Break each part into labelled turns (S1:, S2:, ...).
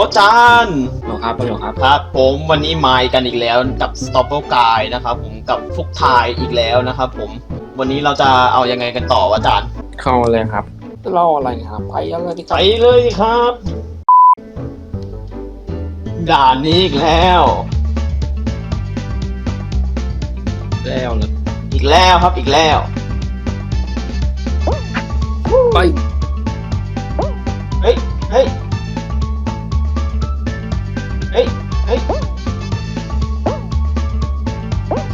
S1: ฮัลโหลจาน
S2: หรอครับหรอครับ
S1: ครับ ผมวันนี้มากันอีกแล้วกับ Stop เ g u y นะครับผมกับฟุกทายอีกแล้วนะครับผมวันนี้เราจะเอายังไงกันต่อวะจาน
S2: เข้าเลยครับเล่าอะไรครับไปอะไรดีค
S1: ไป
S2: รับ
S1: เลยครับ ด่านนี้อีกแล้ว
S2: แล้วเลย
S1: อีกแล้วครับอีกแล้ว
S2: ไป
S1: เฮ้ยเฮ้ย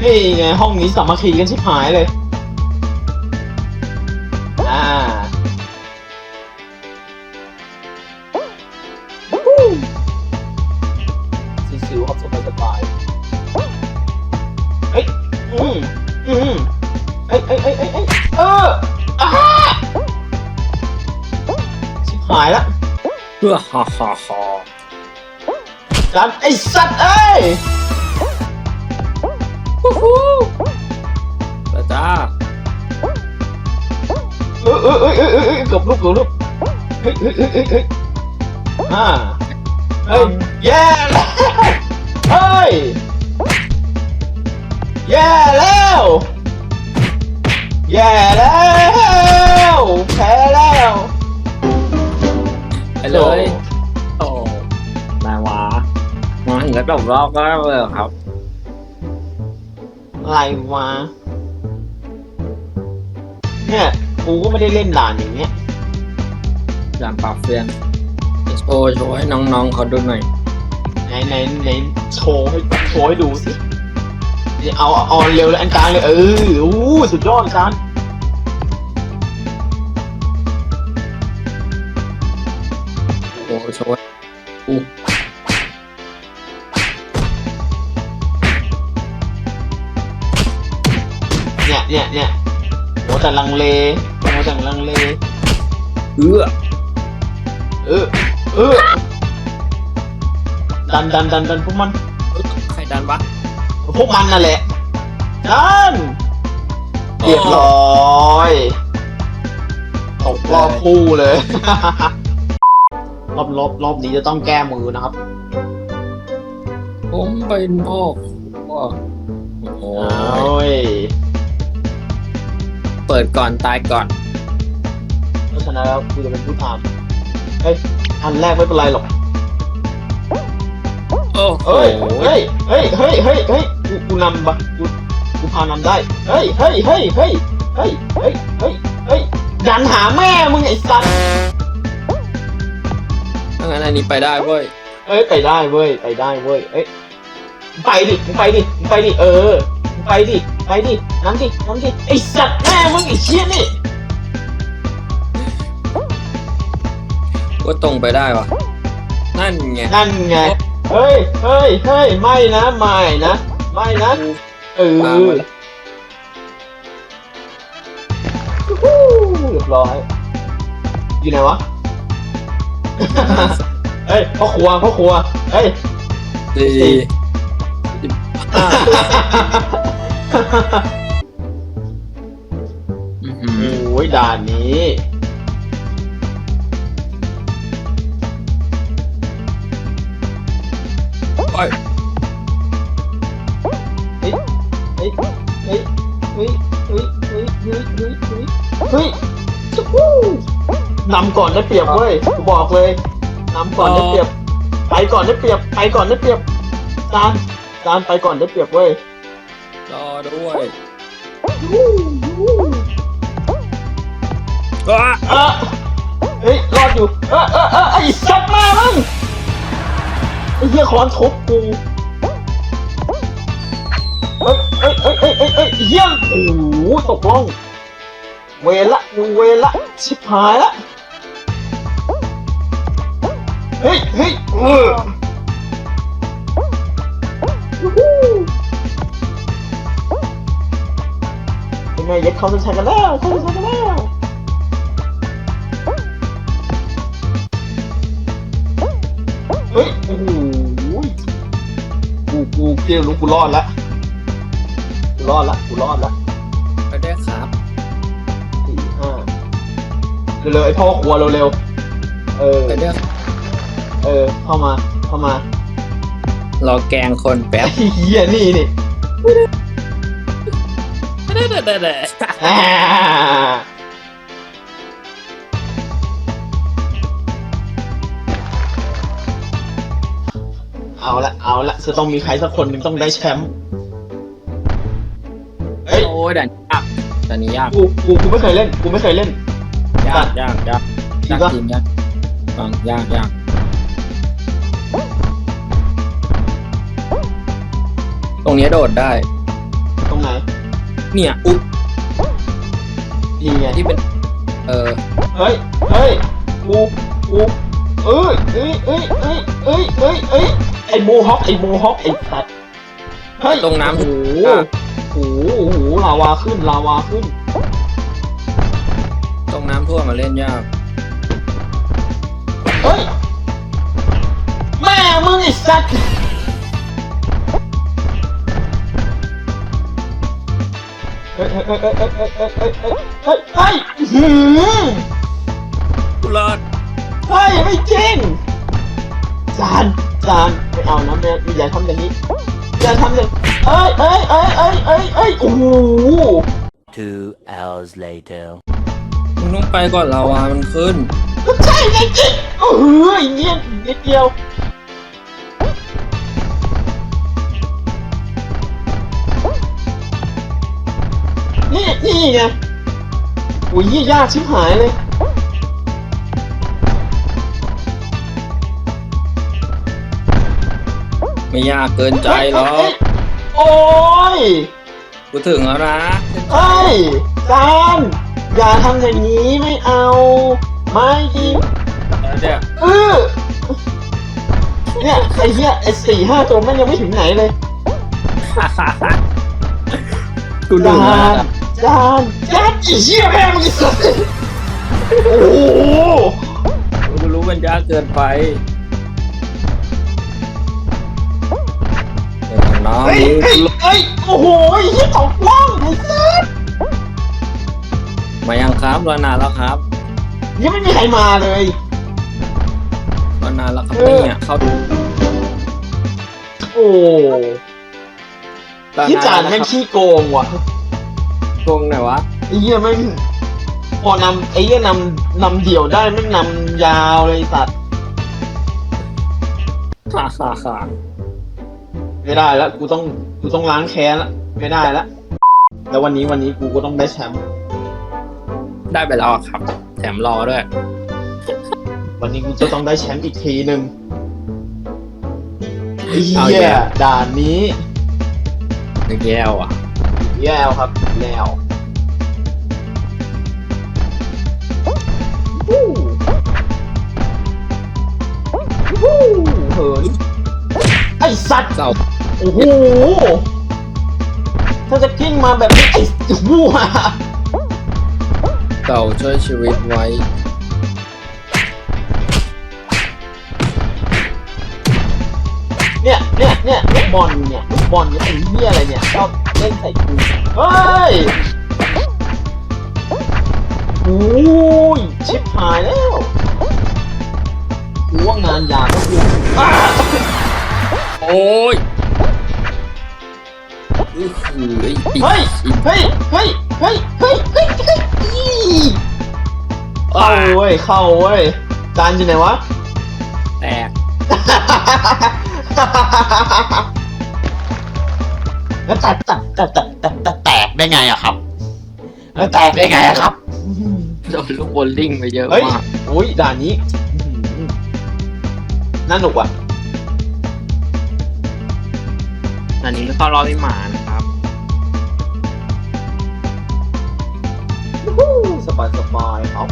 S1: นี่ไงห้องนี้สามัคคีกันชิบหายเลย อ่าสิวๆครับสบายสบายๆเฮ้ย อืมอืมเอ้ยเอ้ยเอ้ยเอ้ยเอ้ยเอออ่าชิบหายละ
S2: เพื่อฮ่าฮ่าฮ่า
S1: จานไอ้สัตว์เอ้ย
S2: แล้วจ้า
S1: เออเออเออเออเออเออเกือบลุกกือบลุกเฮ้ยเฮ้ยเฮ้ยเฮ้ยเฮ้ยอ่าเฮ้ยแย่แล้วเฮ้ยแย่แล้วแย่แล้วแพ้แล้ว
S2: ไปเลยโอ้นายหวามาถึงกระจกรอบก็เลยเหรอครับ
S1: อะไรวะ เนี่ยกูก็ไม่ได้เล่นด่านอย่างเงี้ย
S2: ยานปราบเฟียนโชว์โชว์ให้น้องๆเขาดูหน่อย
S1: ไหนไหนไหนโชว์ให้โชว์ให้ดูสิเดี๋ยวเอาเอาเร็วเลยอันกลางเลยเอออู้สุดยอดอาจารย์
S2: โอ้โชว์
S1: เนี่ยเนี่ยเนี่ยโหแต่ลังเลโหแต่ลังเล
S2: เอื้อ
S1: เออเออดันดันดันดันพวกมัน
S2: ใครดันวะ
S1: พวกมันนั่นแหละดันเรียบร้อยตกรอบคู่เลย รอบรอบรอบนี้จะต้องแก้มือนะครับ
S2: ผมเป็นพ่อพ่อโอ้
S1: โอ้
S2: ย
S1: ย
S2: เปิดก่อนตายก่อน
S1: เพราะฉะนั้นแล้วกูจะเป็นผู้ทำเฮ้ยอันแรกไม่เป็นไรหรอก
S2: โอ้โห
S1: เฮ้ยเฮ้ยเฮ้ยเฮ้ยเฮ้ยเฮ้ยกูกูนำปะกูกูพานำได้เฮ้ยเฮ้ยเฮ้ยเฮ้ยเฮ้ยเฮ้ยเฮ้ยเฮ้ยดันหาแม่มึงไอ้สัส
S2: ถ้างั้นอันนี้ไปได้เว้ย
S1: เอ้ยไปได้เว้ยไปได้เว้ยเอ้ยไปดิมึงไปดิมึงไปดิเออมึงไปดิ ไปดิน้ำดิน้ำดิไอ้สัตว์แม่มึงไอ้เชี่ยนี่
S2: ว่าตรงไปได้วะนั่นไง
S1: นั่นไงเฮ้ยเฮ้ยเฮ้ยไม่นะไม่นะไม่นะเออ
S2: ตามมาแล้ว
S1: ฮู้เรียบร้อยอยู่ไหนวะเฮ้ยพ่อครัวพ่อครัวเฮ้ย
S2: สี่สิบห้าอื้อหือ
S1: โอ้ยด่านนี้
S2: โอ้ย
S1: เฮ้ยเฮ้ยเฮ้ยเฮ้ยเฮ้ยเฮ้ยเฮ้ยเฮ้ยเฮ้ยเฮ้ยจู๊ฮู้นำก่อนได้เปรียบเว้ยกูบอกเลยนำก่อนได้เปรียบ ไปก่อนได้เปรียบ ไปก่อนได้เปรียบจานจานไปก่อนได้เปรียบเว้ย
S2: รอด้วยอ้า
S1: เออเฮ้ยรอดอยู่เออเออเออไอ้สัตว์มามึงไอ้เหี้ยคอนทุบกูเอ้ยเอ้ยเอ้ยเอ้ยเอ้ยเอ้ยเหี้ยโอ้โหตกล่องเวละมึงเวละชิบหายละเฮ้ยเฮ้ยเออ วู้ฮู้เป็นไงยัดเข้าเส้นชัยกันแล้วเข้าเส้นชัยกันแล้วเฮ้ยโอ้โหกูกูเพียงรู้กูรอดละกูรอดละกูรอดละ
S2: ไปได้ครับ
S1: สี่ห้าเร็วๆไอพ่อครัวเร็วๆเออ
S2: ไปได้
S1: เอเออเข้ามาเข้ามา
S2: รอแกงคนแป๊บ
S1: ไอ้เหี้ยนี่นี่
S2: เด้อเด้อเด้อเด้อ
S1: อ่าเอาละเอาละจะต้องมีใครสักคนหนึ่งต้องได้แชมป์เฮ้ย
S2: โอ้ยด่านยากด่านนี้ยาก
S1: กูกูกูไม่เคยเล่น กูไม่เคยเล่น
S2: ยากยากยาก
S1: จริ
S2: ยางก
S1: ปะ
S2: จริงยากฟังยากยากตรงเนี้ยโดดได้
S1: ตรงไหน
S2: เนี่ยอุ๊บ
S1: ดีไง
S2: ที่เป็น เออ
S1: เฮ้ย เฮ้ยกูกูเอ้ยเอ้ยเอ้ยเอ้ยเอ้ยเอ้ยเอ้ยไอ้โมฮอคไอ้โมฮอคไอ้สัตว์เฮ้ย
S2: ตรงน้ำ
S1: โอ้โหโอ้โหโอ้โหลาวาขึ้นลาวาขึ้น
S2: ตรงน้ำท่วมมาเล่นยาก
S1: เฮ้ยแม่มึงไอ้สัตว์ เฮ้ยเฮ้ยเฮ้ยเฮ้ยเฮ้ยเฮ้ยเฮ้ยเฮ้ยเฮ้ยเฮ้ยหืม
S2: กูรอด
S1: เฮ้ยไม่จริงจานจานไม่เอานะแม่อย่าทำอย่างนี้อย่าทำอย่างเอ้ยเอ้ยเอ้ยเอ้ยเอ้ยเอ้ยโอ้โห
S3: Two hours later.
S2: มึงต้องไปก่อนลาวามันขึ้น
S1: ก็ใช่ไงจิโอ้โหไอ้เงี้ยนิดเดียว นี่นี่ไงโอ้ยยี่ยากชิบหายเลย
S2: ไม่ยากเกินใจหรอก
S1: โอ้ย
S2: กูถึงแล้วนะ
S1: เฮ้ยจานอย่าทำอย่างนี้ไม่เอา ไม่ดี
S2: แล้วเนี่ย
S1: เออเนี่ยไอ้เหี้ยไอ้สี่ห้าตัวแม่งยังไม่ถึงไหนเลย
S2: กูดู
S1: จา
S2: นะ
S1: น จานจานไอ้เหี้ยแม่งมึงสัสโอ้โห
S2: กูรู้มันยากเกินไปเดี๋ยวน้อง
S1: เฮ้ยเฮ้ยเฮ้ยโอ้โหไอ้เหี้ยตกล่องไอ้สัส
S2: มายังครับรอนานแล้วครับ
S1: ยังไม่มีใครมาเลย
S2: รอนานแล้วครับ
S1: เออ
S2: เนี่ยเข้า
S1: โอ้
S2: รอน
S1: ที่จาน
S2: แล้ว
S1: แม่ง
S2: ครับ
S1: ขี้โกงว่ะ
S2: ตรงไหนวะ
S1: ไอ้เหี้ยแม่งพอนำไอ้เหี้ยนำนำเดี่ยวได้แม่งนำยาวเลยไอ้สัตว์
S2: ฮ่าฮ่าฮ่า
S1: ไม่ได้แล้วกูต้องกูต้องล้างแค้นแล้วไม่ได้แล้วแล้ววันนี้วันนี้กูก็ต้องได้แชมป์
S2: ได้ไปแล้วครับ แถมรอด้วย
S1: วันนี้กูจะต้องได้แชมป์อีกทีหนึ่งไอ้
S2: เอาอี
S1: เหี้
S2: ก
S1: ย
S2: แล้ว
S1: ด่านนี้
S2: นึกแย่ว่ะ
S1: แย่ครับแล้ววู้วู้เหินไอ้สัตว์
S2: เก่า
S1: โอ้โหถ้าจะกิ้งมาแบบนี้ไอ้วัว
S2: เก่าช่วยชีวิตไว้
S1: เนี่ยเนี่ยเนี่ยลูกบอลเนี่ยลูกบอลเนี่ยเป็นเหี้ยอะไรเนี่ยชอบ เล่นใส่กูเฮ้ยโอ้ยชิบหายแล้วกูว่างานยากก็คือ
S2: โอ้ย
S1: เฮ้ยเฮ้ยเฮ้ยเฮ้ยเฮ้ยเฮ้ยเฮ้ยเข้าเว้ยเข้าเว้ยจานอยู่ไหนวะ
S2: แตก
S1: แล้วตัดตัด ได้ไงอะครับแล้วแตกได้ไงอะครับ
S2: โดนลูกบอลลิงไปเยอะ
S1: เฮ้ย
S2: มาก
S1: โอ้ยด่านนี้อื้อหือน่าหนุกว่ะ
S2: อันนี้เข้ารอบพี่หมานะครับ
S1: ฮู้สบายสบายครับ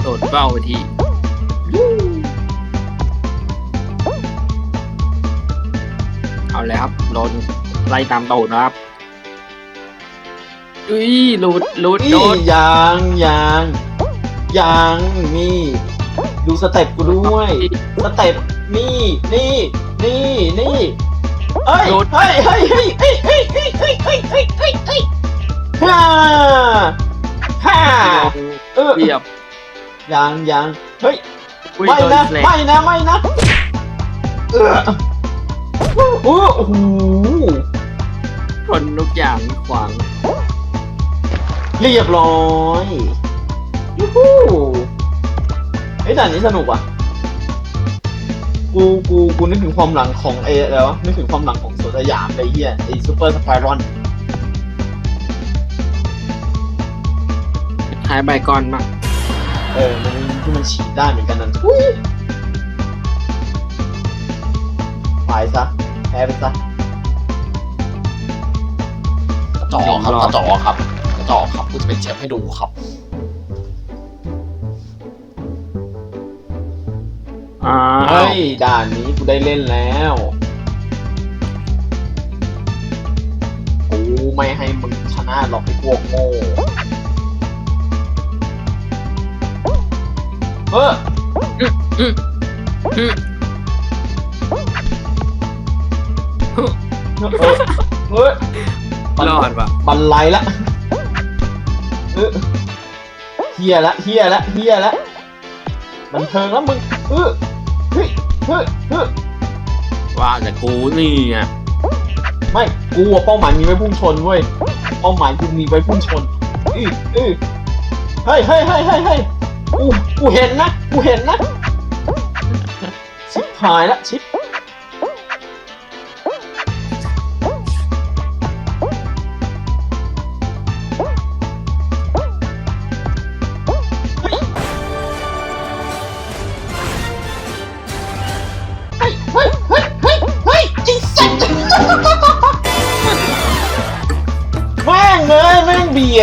S2: โดดเป้าไปที
S1: ยู้
S2: เอาแล้วครับโดนไล่ตามตูดนะครับ อุ้ยหลุดหลุด
S1: นี่
S2: โดน
S1: ยางยางยางนี่ ดูสเต็ปกูด้วยสเต็ปนี่นี่นี่นี่เฮ้ยเฮ้ยเฮ้ยเฮ้ยเฮ้ยเฮ้ยเฮ้ยเฮ้ยเฮ้ยเฮ้ยเฮ้ยเฮ้ยฮ่าฮ่าเออ
S2: เรียบ
S1: ยางยางเฮ้ย
S2: อุ้ย
S1: ไม่
S2: โดน
S1: นะ
S2: แสลง
S1: ไม่นะไม่นะเออเออโอ้โห
S2: ชนทุกอย่างขวาง
S1: เรียบร้อยยูฮูไอ้ยด่านนี้สนุกว่ะ กู กู กูนึกถึงความหลังของไอ้อะไรวะ นึกถึงความหลังของสวนสยามไอ้เหี้ยไอ้ซูเปอร์สไปรอน
S2: คล้ายใบก้อนมาก
S1: เออ มันมีที่มันฉีดได้เหมือนกันนั่นทุยไปซะ แพ้ไปซะ
S4: กระจอกครับกระจอกครับ กระจอกครับกูจะเป็นเชฟให้ดูครับ
S2: อ้า
S1: เฮ้
S2: วย
S1: ด่านนี้กูได้เล่นแล้ว กูไม่ให้มึงชนะหรอกไอ้พวกโง่เออ
S2: อืม
S1: เออเฮ้ย
S2: รอดว่ะ
S1: บันไลละ เออเฮียละเฮียละเฮียละบันเทิงแล้วมึงเออเฮ้ยเฮ้ยเฮ้ย
S2: ว่าแต่กูนี่อะ
S1: ไม่กูอะเป้าหมายมีไว้พุ่งชนเว้ยเป้าหมายกูมีไว้พุ่งชนอืออือเฮ้ยเฮ้ยเฮ้ยเฮ้ยเฮ้ยกูกูเห็นนะกูเห็นนะชิบหายละชิบ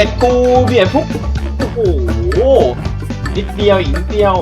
S1: ยดกูเบียดพวกโอ้โหนิดเดียวอีกนิดเดียว